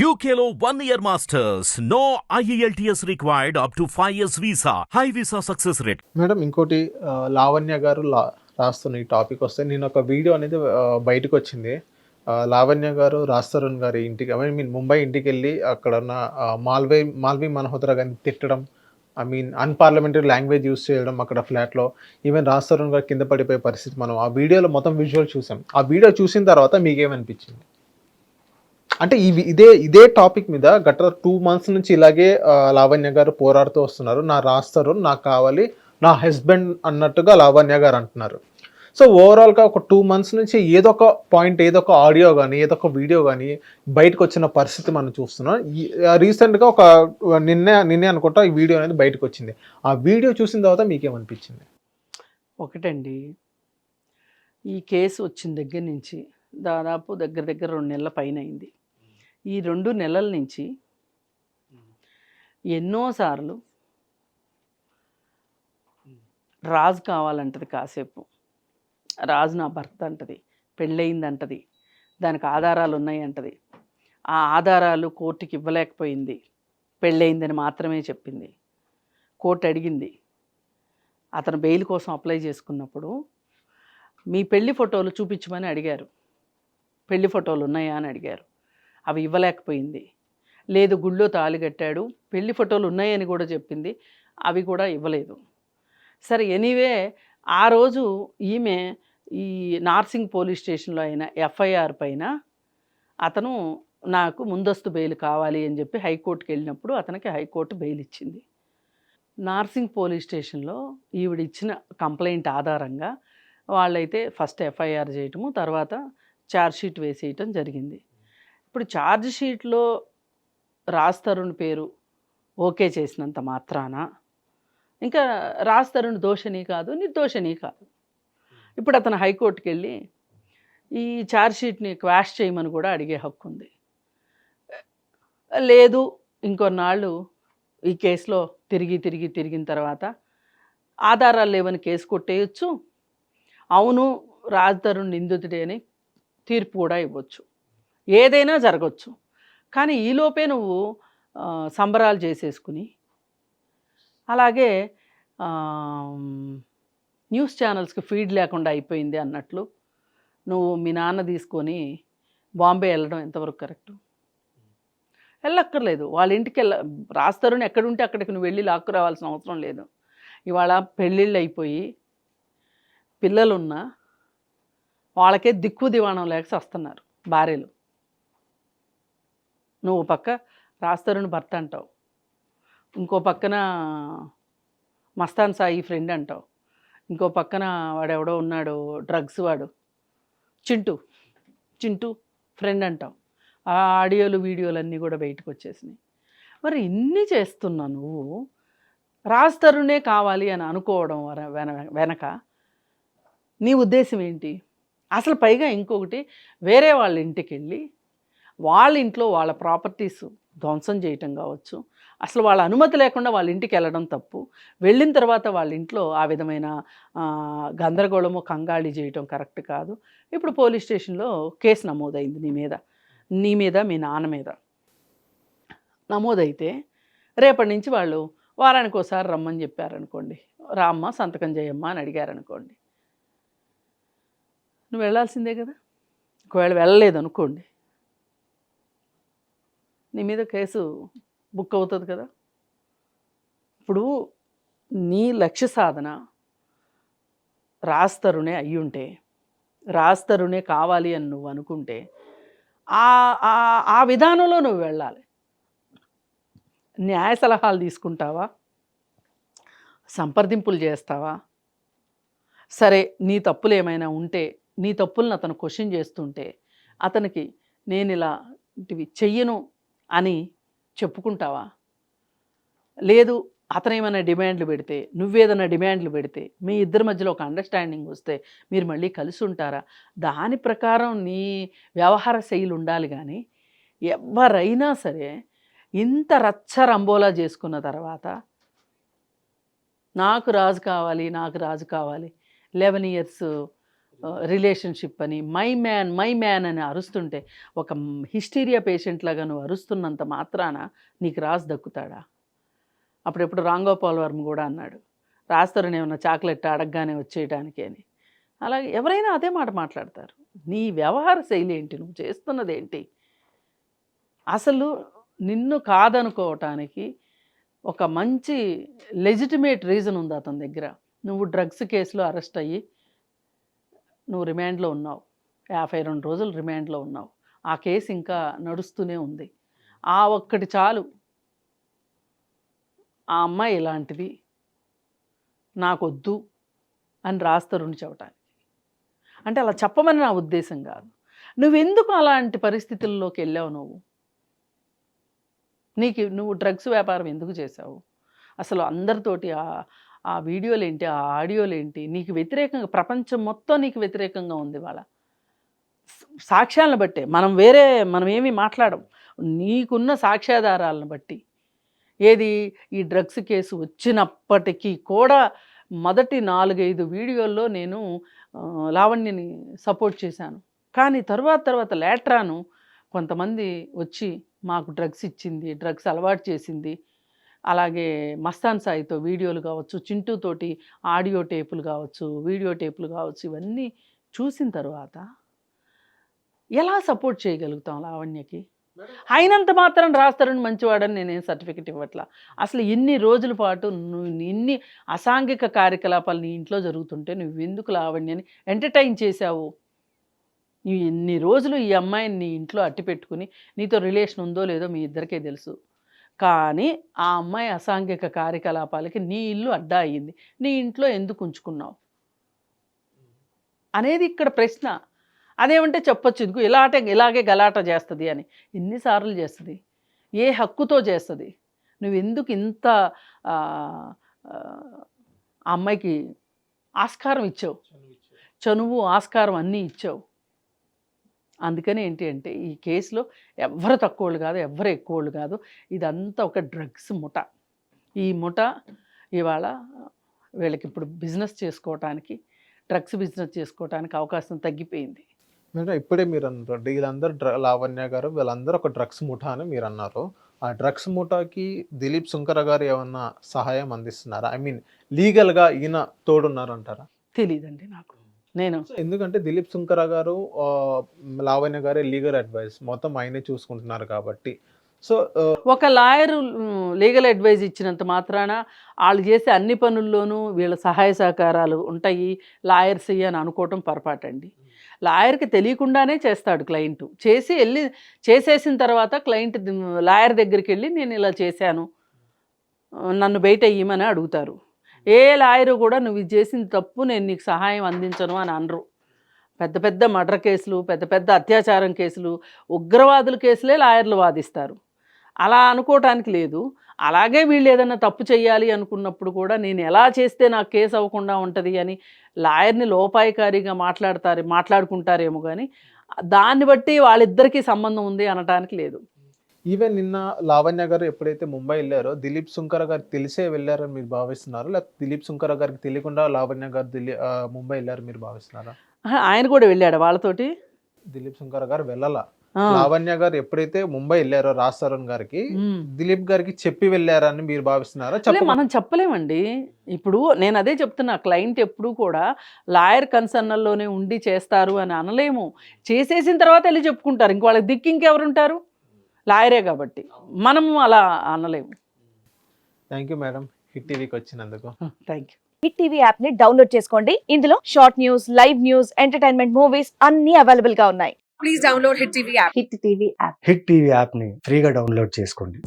యూకేలో one year masters no E IELTS required up to 5 years visa. High visa success rate. Madam ఇంకోటి లావణ్య గారు లా రాస్తున్న ఈ topic వస్తే నేను ఒక వీడియో అనేది బయటకు వచ్చింది. లావణ్య గారు రాస్తరుణ్ గారి ఇంటికి ఐ మీన్ ముంబై ఇంటికి వెళ్ళి అక్కడ ఉన్న మాల్వే మాల్వీ మనహోత్రా గారిని తిట్టడం I mean unparliamentary language use చేయడం అక్కడ ఫ్లాట్లో. ఈవెన్ రాస్తరుణ్ గారు కింద పడిపోయే పరిస్థితి మనం ఆ వీడియోలో మొత్తం విజువల్ చూసాం. ఆ వీడియో చూసిన తర్వాత మీకేమనిపించింది? అంటే ఇవి ఇదే ఇదే టాపిక్ మీద గత టూ మంత్స్ నుంచి ఇలాగే లావణ్య గారు పోరాడుతూ వస్తున్నారు. నా రాస్తారు నాకు కావాలి నా హస్బెండ్ అన్నట్టుగా లావణ్య గారు అంటున్నారు. సో ఓవరాల్గా ఒక టూ మంత్స్ నుంచి ఏదో ఒక పాయింట్ ఏదో ఒక ఆడియో కానీ ఏదో ఒక వీడియో కానీ బయటకు వచ్చిన పరిస్థితి మనం చూస్తున్నాం. ఈ- రీసెంట్గా ఒక నిన్నే నిన్నే అనుకుంటా ఈ వీడియో అనేది బయటకు వచ్చింది ఆ వీడియో చూసిన తర్వాత మీకేమనిపించింది? ఒకటండి. ఈ కేసు వచ్చిన దగ్గర నుంచి దాదాపు దగ్గర దగ్గర రెండు నెలల పైన అయింది. ఈ రెండు నెలల నుంచి ఎన్నోసార్లు రాజు కావాలంటది కాసేపు. రాజు నా భర్త అంటది పెళ్ళయింది అంటది దానికి ఆధారాలు ఉన్నాయి అంటది ఆ ఆధారాలు కోర్టుకి ఇవ్వలేకపోయింది పెళ్ళయిందని మాత్రమే చెప్పింది. కోర్టు అడిగింది అతను బెయిల్ కోసం అప్లై చేసుకున్నప్పుడు మీ పెళ్ళి ఫోటోలు చూపించమని అడిగారు. పెళ్ళి ఫోటోలు ఉన్నాయా అని అడిగారు. అవి ఇవ్వలేకపోయింది. లేదు గుళ్ళో తాళి కట్టాడు పెళ్ళి ఫోటోలు ఉన్నాయని కూడా చెప్పింది అవి కూడా ఇవ్వలేదు. సరే ఎనీవే ఆ రోజు ఈమె ఈ నార్సింగ్ పోలీస్ స్టేషన్లో అయిన ఎఫ్ఐఆర్ పైన అతను నాకు ముందస్తు బెయిల్ కావాలి అని చెప్పి హైకోర్టుకి వెళ్ళినప్పుడు అతనికి హైకోర్టు బెయిల్ ఇచ్చింది. నార్సింగ్ పోలీస్ స్టేషన్లో ఈవిడ ఇచ్చిన కంప్లైంట్ ఆధారంగా వాళ్ళైతే ఫస్ట్ ఎఫ్ఐఆర్ చేయటము తర్వాత ఛార్జ్ షీట్ వేసేయటం జరిగింది. ఇప్పుడు ఛార్జ్ షీట్లో రాజ్ తరుణ్ పేరు ఓకే చేసినంత మాత్రాన. ఇంకా రాజ్ తరుణ్ దోషని కాదు నిర్దోషని కాదు. ఇప్పుడు అతను హైకోర్టుకి వెళ్ళి ఈ ఛార్జ్ షీట్ని క్వాష్ చేయమని కూడా అడిగే హక్కు ఉంది లేదు ఇంకొన్నాళ్ళు ఈ కేసులో తిరిగి తిరిగి తిరిగిన తర్వాత ఆధారాలు లేవని కేసు కొట్టేయచ్చు. అవును రాజ్ తరుణ్ నిందితుడే అని తీర్పు కూడా ఇవ్వచ్చు. ఏదైనా జరగచ్చు. కానీ ఈలోపే నువ్వు సంబరాలు చేసేసుకుని అలాగే న్యూస్ ఛానల్స్కి ఫీడ్ లేకుండా అయిపోయింది అన్నట్లు నువ్వు మీ నాన్న తీసుకొని బాంబే వెళ్ళడం ఎంతవరకు కరెక్ట్? వెళ్ళక్కర్లేదు. వాళ్ళ ఇంటికి వెళ్ళ రాస్తారని ఎక్కడుంటే అక్కడికి నువ్వు వెళ్ళి లాక్కు రావాల్సిన అవసరం లేదు. ఇవాళ పెళ్ళిళ్ళు అయిపోయి పిల్లలున్నా వాళ్ళకే దిక్కు దివాణం లేక వస్తున్నారు భార్యలు. నువ్వు పక్క రాస్తరుని భర్త అంటావు. ఇంకో పక్కన మస్తాన్ సాయి ఫ్రెండ్ అంటావు. ఇంకో పక్కన వాడెవడో ఉన్నాడు డ్రగ్స్ వాడు. చింటూ చింటూ ఫ్రెండ్ అంటావు. ఆ ఆడియోలు వీడియోలు అన్నీ కూడా బయటకు వచ్చేసినాయి. మరి ఇన్ని చేస్తున్నా నువ్వు? రాస్తరునే కావాలి అని అనుకోవడం వెన- వెనక నీ ఉద్దేశం ఏంటి? అసలు పైగా ఇంకొకటి వేరే వాళ్ళ ఇంటికి వెళ్ళి వాళ్ళ ఇంట్లో వాళ్ళ ప్రాపర్టీస్ ధ్వంసం చేయటం కావచ్చు. అసలు వాళ్ళ అనుమతి లేకుండా వాళ్ళ ఇంటికి వెళ్ళడం తప్పు. వెళ్ళిన తర్వాత వాళ్ళ ఇంట్లో ఆ విధమైన గందరగోళము కంగాళి చేయటం కరెక్ట్ కాదు. ఇప్పుడు పోలీస్ స్టేషన్లో కేసు నమోదైంది నీ మీద. నీ మీద మీ నాన్న మీద. నమోదైతే రేపటి నుంచి వాళ్ళు వారానికి ఒకసారి రమ్మని చెప్పారనుకోండి. రామ్మ సంతకం చేయమ్మా అని అడిగారనుకోండి. నువ్వు వెళ్ళాల్సిందే కదా? ఒకవేళ వెళ్ళలేదు అనుకోండి. నీ మీద కేసు బుక్ అవుతుంది కదా? ఇప్పుడు నీ లక్ష్య సాధన రాస్తరునే అయ్యుంటే రాస్తరునే కావాలి అని నువ్వు అనుకుంటే ఆ ఆ- విధానంలో నువ్వు వెళ్ళాలి. న్యాయ సలహాలు తీసుకుంటావా? సంప్రదింపులు చేస్తావా? సరే నీ తప్పులు ఏమైనా ఉంటే నీ తప్పులను అతను క్వశ్చన్ చేస్తుంటే అతనికి నేను ఇలాంటివి చెయ్యను అని చెప్పుకుంటావా? లేదు అతను ఏమైనా డిమాండ్లు పెడితే నువ్వేదైనా డిమాండ్లు పెడితే మీ ఇద్దరి మధ్యలో ఒక అండర్స్టాండింగ్ వస్తే మీరు మళ్ళీ కలిసి ఉంటారా? దాని ప్రకారం నీ వ్యవహార శైలి ఉండాలి కానీ ఎవరైనా సరే ఇంత రచ్చ రంబోలా చేసుకున్న తర్వాత నాకు రాజు కావాలి నాకు రాజు కావాలి లెవెన్ ఇయర్స్ రిలేషన్షిప్ అని మై మ్యాన్ మై మ్యాన్ అని అరుస్తుంటే ఒక హిస్టీరియా పేషెంట్ లాగా నువ్వు అరుస్తున్నంత మాత్రాన నీకు రాజు దక్కుతాడా? అప్పుడెప్పుడు రాంగోపాల్ వర్మ కూడా అన్నాడు రాస్తారని ఏమన్నా చాక్లెట్ అడగగానే వచ్చేయడానికి అని. అలాగే ఎవరైనా అదే మాట మాట్లాడతారు నీ వ్యవహార శైలి ఏంటి? నువ్వు చేస్తున్నది ఏంటి? అసలు నిన్ను కాదనుకోవటానికి ఒక మంచి లెజిటిమేట్ రీజన్ ఉంది అతని దగ్గర. నువ్వు డ్రగ్స్ కేసులో అరెస్ట్ అయ్యి నువ్వు రిమాండ్లో ఉన్నావు. యాభై రెండు రోజులు రిమాండ్లో ఉన్నావు. ఆ కేసు ఇంకా నడుస్తూనే ఉంది. ఆ ఒక్కటి చాలు. ఆ అమ్మాయి ఇలాంటిది నాకొద్దు అని రాస్తరుని చెప్పటానికి. అంటే అలా చెప్పమని నా ఉద్దేశం కాదు. నువ్వెందుకు అలాంటి పరిస్థితుల్లోకి వెళ్ళావు నువ్వు? నీకు నువ్వు డ్రగ్స్ వ్యాపారం ఎందుకు చేసావు అసలు అందరితోటి ఆ వీడియోలు ఏంటి ఆ ఆడియోలు ఏంటి నీకు వ్యతిరేకంగా ప్రపంచం మొత్తం నీకు వ్యతిరేకంగా ఉంది వాళ్ళ సాక్ష్యాలను బట్టే మనం వేరే మనం ఏమీ మాట్లాడం. నీకున్న సాక్ష్యాధారాలను బట్టి. ఏది? ఈ డ్రగ్స్ కేసు వచ్చినప్పటికీ కూడా మొదటి నాలుగైదు వీడియోల్లో నేను లావణ్యని సపోర్ట్ చేశాను. కానీ తర్వాత తర్వాత లేట్రాను కొంతమంది వచ్చి మాకు డ్రగ్స్ ఇచ్చింది డ్రగ్స్ అలవాటు చేసింది. అలాగే మస్తాన్ సాయితో వీడియోలు కావచ్చు చింటూతోటి ఆడియో టేపులు కావచ్చు వీడియో టేపులు కావచ్చు ఇవన్నీ చూసిన తర్వాత ఎలా సపోర్ట్ చేయగలుగుతాం లావణ్యకి? అయినంత మాత్రం రాస్తారని మంచివాడని నేనేం సర్టిఫికెట్ ఇవ్వట్లా. అసలు ఎన్ని రోజుల పాటు నువ్వు ఇన్ని అసాంఘిక కార్యకలాపాలు నీ ఇంట్లో జరుగుతుంటే నువ్వు ఎందుకు లావణ్యని ఎంటర్టైన్ చేశావు? నువ్వు ఎన్ని రోజులు ఈ అమ్మాయిని నీ ఇంట్లో అట్టి పెట్టుకుని నీతో రిలేషన్ ఉందో లేదో మీ ఇద్దరికే తెలుసు. కానీ ఆ అమ్మాయి అసాంఘిక కార్యకలాపాలకి నీ ఇల్లు అడ్డా అయ్యింది. నీ ఇంట్లో ఎందుకు ఉంచుకున్నావు? అనేది ఇక్కడ ప్రశ్న. అదేమంటే చెప్పొచ్చు ఇదిగో ఇలాటే ఇలాగే గలాట చేస్తుంది అని. ఎన్నిసార్లు చేస్తుంది? ఏ హక్కుతో చేస్తుంది? నువ్వు ఎందుకు ఇంత అమ్మాయికి ఆస్కారం ఇచ్చావు? చనువు ఆస్కారం అన్నీ ఇచ్చావు? అందుకని ఏంటి అంటే ఈ కేసులో ఎవ్వరు తక్కువళ్ళు కాదు ఎవ్వరు ఎక్కువళ్ళు కాదు. ఇదంతా ఒక డ్రగ్స్ ముఠ. ఈ ముఠ ఇవాళ వీళ్ళకి ఇప్పుడు బిజినెస్ చేసుకోవటానికి డ్రగ్స్ బిజినెస్ చేసుకోవటానికి అవకాశం తగ్గిపోయింది. మేడం ఇప్పుడే మీరు అన్నారు వీళ్ళందరూ డ్ర లావణ్య గారు వీళ్ళందరూ ఒక డ్రగ్స్ ముఠా అని మీరు అన్నారు. ఆ డ్రగ్స్ ముఠాకి దిలీప్ సుంకర గారు ఏమన్నా సహాయం అందిస్తున్నారా? ఐ మీన్ లీగల్గా ఈయన తోడున్నారంటారా? తెలియదండి నాకు. నేను. ఎందుకంటే దిలీప్ సుంకర గారు లావణ్య గారే లీగల్ అడ్వైస్. మొత్తం ఆయనే చూసుకుంటున్నారు కాబట్టి. సో ఒక లాయర్ లీగల్ అడ్వైజ్ ఇచ్చినంత మాత్రాన వాళ్ళు చేసే అన్ని పనుల్లోనూ వీళ్ళ సహాయ సహకారాలు ఉంటాయి. లాయర్స్ అని అనుకోవటం పొరపాటండి. లాయర్కి తెలియకుండానే చేస్తాడు క్లయింట్. చేసి వెళ్ళి చేసేసిన తర్వాత క్లయింట్ లాయర్ దగ్గరికి వెళ్ళి నేను ఇలా చేశాను. నన్ను బయట ఇయ్యమని అడుగుతారు. ఏ లాయరు కూడా నువ్వు ఇది చేసిన తప్పు నేను నీకు సహాయం అందించను అని అనరు. పెద్ద పెద్ద మర్డర్ కేసులు పెద్ద పెద్ద అత్యాచారం కేసులు ఉగ్రవాదుల కేసులే లాయర్లు వాదిస్తారు. అలా అనుకోవటానికి లేదు. అలాగే వీళ్ళు ఏదైనా తప్పు చేయాలి అనుకున్నప్పుడు కూడా నేను ఎలా చేస్తే నాకు కేసు అవ్వకుండా ఉంటుంది అని లాయర్ని లోపాయికారిగా మాట్లాడతారు మాట్లాడుకుంటారేమో కానీ దాన్ని బట్టి వాళ్ళిద్దరికీ సంబంధం ఉంది అనటానికి లేదు. ఈవెన్ నిన్న లావణ్య గారు ఎప్పుడైతే ముంబై వెళ్ళారో దిలీప్ సుంకర గారికి తెలిసే వెళ్ళారని మీరు భావిస్తున్నారు? లేకపోతే దిలీప్ సుంకర గారికి తెలియకుండా లావణ్య గారు దిల్లీ ముంబై వెళ్ళారు మీరు భావిస్తున్నారా? ఆయన కూడా వెళ్ళాడు వాళ్ళతోటి? దిలీప్ సుంకర గారు వెళ్ళాల? లావణ్య గారు ఎప్పుడైతే ముంబై వెళ్ళారో రాజ్ తరుణ్ గారికి. దిలీప్ గారికి చెప్పి వెళ్ళారని మీరు భావిస్తున్నారా? లే, చెప్ప మనం చెప్పలేమండి. ఇప్పుడు నేను అదే చెప్తున్నా క్లయింట్ ఎప్పుడు కూడా లాయర్ కన్సర్నల్లోనే ఉండి చేస్తారు అని అనలేము. చేసేసిన తర్వాత వెళ్ళి చెప్పుకుంటారు. ఇంక వాళ్ళకి దిక్కు ఇంకెవరు ఉంటారు లాయరే కాబట్టి. మనము అలా అనలేము. థ్యాంక్ యూ మేడం హిట్ టీవీకి వచ్చినందుకు. థ్యాంక్ యూ హిట్ టీవీ యాప్ని డౌన్లోడ్ చేసుకోండి. ఇందులో short news live news entertainment movies అన్ని అవైలబుల్గా ఉన్నాయి. Please download Hit TV app. Hit TV app hit TV యాప్ని ఫ్రీగా డౌన్లోడ్ చేసుకోండి.